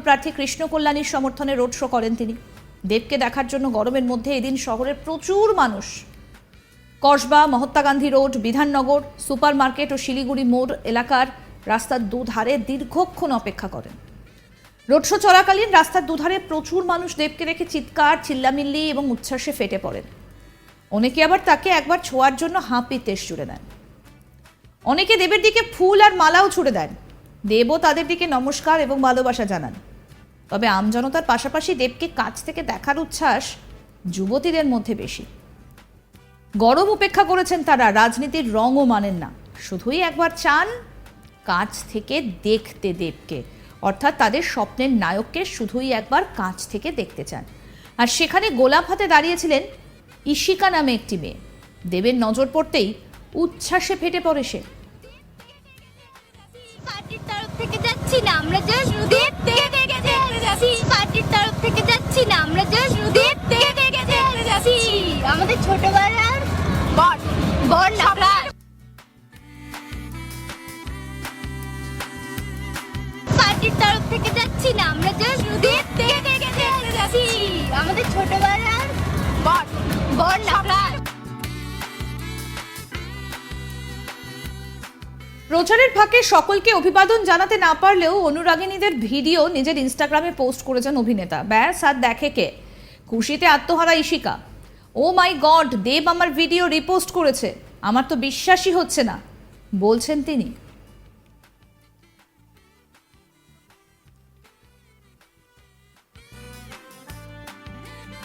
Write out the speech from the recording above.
প্রার্থী কৃষ্ণ কল্যাণীর সমর্থনে road show করেন তিনি। দেবকে দেখার জন্য গরমের মধ্যে এদিন শহরের প্রচুর মানুষ। Kasba, Mahatma Gandhi road, Bidhannagar super market ও শিলিগুড়ি মোড় এলাকার রাস্তার দুধারে দীর্ঘক্ষণ অপেক্ষা করেন। রোড শো চলাকালীন রাস্তার দুধারে প্রচুর মানুষ দেবকে দেখে চিৎকার, চিল্লামিল্লি এবং উচ্ছ্বাসে ফেটে পড়েন। অনেকে আবার তাকে একবার ছোঁয়ার জন্য হাঁপি তেজ জুড়ে দেন অনেকে দেবের দিকে ফুল আর মালাও ছুড়ে দেন। দেবও তাদের দিকে নমস্কার এবং ভালোবাসা জানান। তবে আমজনতার পাশাপাশি দেবকে কাছ থেকে দেখার উচ্ছ্বাস যুবতীদের মধ্যে বেশি। গরম উপেক্ষা করেছেন তারা, রাজনীতির রঙও মানেন না। শুধুই একবার চান কাছ থেকে দেখতে দেবকে। অর্থাৎ তাদের স্বপ্নের নায়ককে শুধুই একবার কাছ থেকে দেখতে চান। আর সেখানে গোলাপ হাতে দাঁড়িয়েছিলেন ইশিকা নামে একটি মেয়ে। দেবের নজর পড়তেই উচ্ছ্বাসে ফেটে পড়ে সে। আমরা জাস্ট দেব থেকে দেখে দেখতে যাচ্ছি। পার্টির তরফ থেকে যাচ্ছি না আমরা জাস্ট দেব থেকে দেখে দেখতে যাচ্ছি। আমাদের ছোটবেলার বর বর না পার্টির তরফ থেকে যাচ্ছি না আমরা জাস্ট দেব থেকে দেখে দেখতে যাচ্ছি। আমাদের ছোটবেলার বর বর না প্রচারের ফাঁকে সকলকে অভিবাদন জানাতে না পারলেও অনুরাগিনীদের ভিডিও নিজের ইনস্টাগ্রামে পোস্ট করেছেন অভিনেতা। ব্যাস, আর দেখে কে? খুশিতে আত্মহারা ইশিকা ও মাই গড, দেব আমার ভিডিও রিপোস্ট করেছে। আমার তো বিশ্বাসই হচ্ছে না, বলছেন তিনি।